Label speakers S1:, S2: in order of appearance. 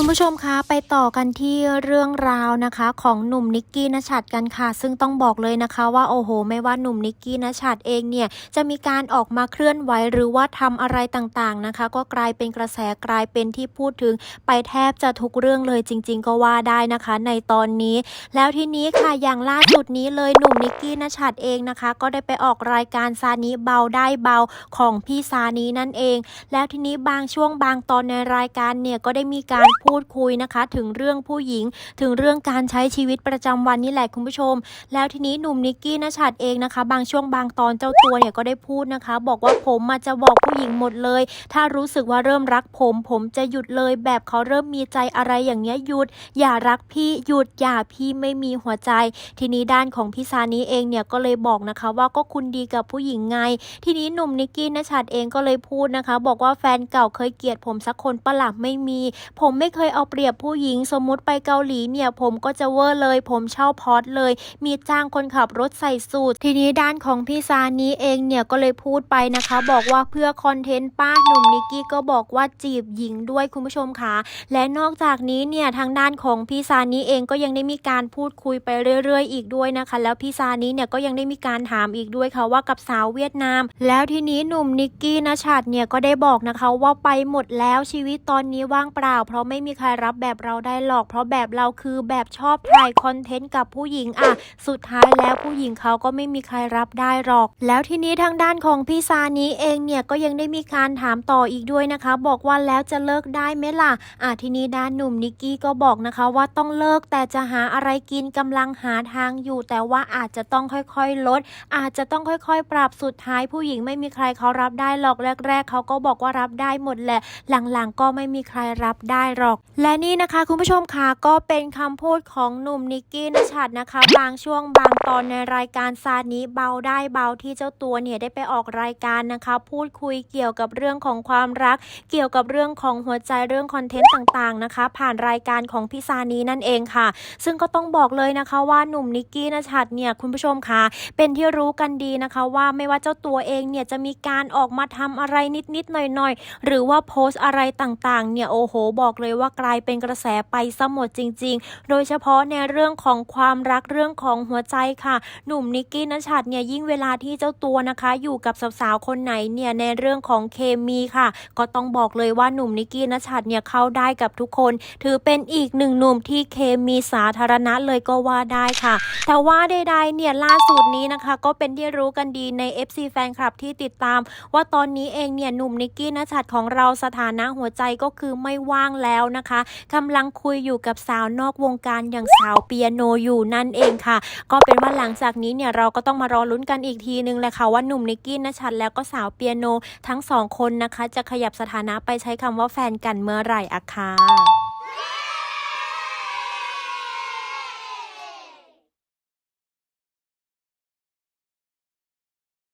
S1: คุณผู้ชมคะไปต่อกันที่เรื่องราวนะคะ ของหนุ่มนิกกี้นชัดกันค่ะ ซึ่งต้องบอกเลยนะคะว่าโอ้โห ไม่ว่าหนุ่มนิกกี้นชัดเองเนี่ยจะมีการออกมาเคลื่อนไหวหรือว่าทำอะไรต่างๆนะคะ ก็กลายเป็นกระแสกลายเป็นที่พูดถึง ไปแทบจะทุกเรื่องเลยจริง ๆ ก็ว่าได้นะคะ ในตอนนี้ แล้วทีนี้ค่ะอย่างล่าสุดนี้เลยหนุ่มนิกกี้นชัดเองนะคะ ก็ได้ไปออกรายการซานิเบาได้เบาของพี่ซานีนั่นเอง แล้วทีนี้บางช่วงบางตอนในรายการเนี่ยก็ได้มีการพูดพูดคุยนะคะ ถึงเรื่องผู้หญิง ถึงเรื่องการใช้ชีวิตประจำวันนี่แหละคุณผู้ชม แล้วทีนี้หนุ่มนิกกี้นชัดเองนะคะ บางช่วงบางตอนเจ้าตัวเนี่ยก็ได้พูดนะคะ บอกว่าผมมาจะบอกผู้หญิงหมดเลย ถ้ารู้สึกว่าเริ่มรักผม ผมจะหยุดเลยแบบเขาเริ่มมีใจอะไรอย่างเงี้ยหยุด อย่ารักพี่หยุดอย่าพี่ไม่มีหัวใจ ทีนี้ด้านของพี่ซานีเองเนี่ยก็เลยบอกนะคะว่าก็คุณดีกับผู้หญิงไง ทีนี้หนุ่มนิกกี้นชัดเองก็เลยพูดนะคะ บอกว่าแฟนเก่าเคยเกลียดผมสักคนปะหล่ะไม่มี ผมไม่เคคยเอาเปรียบผู้หญิง สมมุติไปเกาหลีเนี่ยผมก็จะเวอร์เลย ผมเช่าพอร์ตเลย มีจ้างคนขับรถใส่สูททีนี้ด้านของพี่ซานี้เองเนี่ยก็เลยพูดไปนะคะ บอกว่าเพื่อคอนเทนต์ป้าหนุ่มนิกกี้ก็บอกว่าจีบหญิงด้วยคุณผู้ชมค่ะและนอกจากนี้เนี่ยทางด้านของพี่ซานี้เองก็ยังได้มีการพูดคุยไปเรื่อย ๆ อีกด้วยนะคะ แล้วพี่ซานี้เนี่ยก็ยังได้มีการถามอีกด้วยค่ะว่ากับสาวเวียดนาม แล้วทีนี้หนุ่มนิกกี้นะชัดเนี่ยก็ได้บอกนะคะว่าไปหมดแล้วชีวิตตอนนี้ว่างเปล่า เพราะไม่มีีใครรับแบบเราได้หรอก เพราะแบบเราคือแบบชอบถ่ายคอนเทนต์กับผู้หญิงอะสุดท้ายแล้วผู้หญิงเขาก็ไม่มีใครรับได้หรอก แล้วทีนี้ทางด้านของพี่ซานี้เองเนี่ยก็ยังได้มีการถามต่ออีกด้วยนะคะ บอกว่าแล้วจะเลิกได้ไหมล่ะอะทีนี้ด้านหนุ่มนิกกี้ก็บอกนะคะว่าต้องเลิกแต่จะหาอะไรกินกำลังหาทางอยู่ แต่ว่าอาจจะต้องค่อยๆลด อาจจะต้องค่อยๆ ปรับสุดท้ายผู้หญิงไม่มีใครเขารับได้หรอกแรก ๆเขาก็บอกว่ารับได้หมดแหละ หลังๆก็ไม่มีใครรับได้หรอกและนี่นะคะคุณผู้ชมค่ะก็เป็นคำพูดของหนุ่มนิกกี้นชัดนะคะ บางช่วงบางตอนในรายการซานี้เบาได้เบาที่เจ้าตัวเนี่ยได้ไปออกรายการนะคะ พูดคุยเกี่ยวกับเรื่องของความรัก เกี่ยวกับเรื่องของหัวใจเรื่องคอนเทนต์ต่างๆนะคะ ผ่านรายการของพี่ซานีนั่นเองค่ะ ซึ่งก็ต้องบอกเลยนะคะว่าหนุ่มนิกกี้นชัดเนี่ยคุณผู้ชมค่ะเป็นที่รู้กันดีนะคะว่าไม่ว่าเจ้าตัวเองเนี่ยจะมีการออกมาทำอะไรนิดๆหน่อยๆหรือว่าโพสต์อะไรต่างๆเนี่ยโอ้โห บอกเลยว่ากลายเป็นกระแสไปซะหมดจริง ๆ โดยเฉพาะในเรื่องของความรักเรื่องของหัวใจค่ะ หนุ่มนิกกี้นชัดเนี่ยยิ่งเวลาที่เจ้าตัวนะคะ อยู่กับสาวๆคนไหนเนี่ยในเรื่องของเคมีค่ะ ก็ต้องบอกเลยว่าหนุ่มนิกกี้นชัดเนี่ยเข้าได้กับทุกคน ถือเป็นอีกหนึ่งหนุ่มที่เคมีสาธารณะเลยก็ว่าได้ค่ะ แต่ว่าใดๆเนี่ยล่าสุดนี้นะคะ ก็เป็นที่รู้กันดีใน FC แฟนคลับที่ติดตาม ว่าตอนนี้เองเนี่ยหนุ่มนิกกี้นชัดของเราสถานะหัวใจก็คือไม่ว่างแล้วนะคะกำลังคุยอยู่กับสาวนอกวงการอย่างสาวเปียโนอยู่นั่นเองค่ะ ก็เป็นว่าหลังจากนี้เนี่ยเราก็ต้องมารอลุ้นกันอีกทีนึงแหละค่ะว่าหนุ่มนิกกี้นชัดแล้วก็สาวเปียโนทั้งสองคนนะคะ จะขยับสถานะไปใช้คำว่าแฟนกันเมื่อไหร่อะค่ะ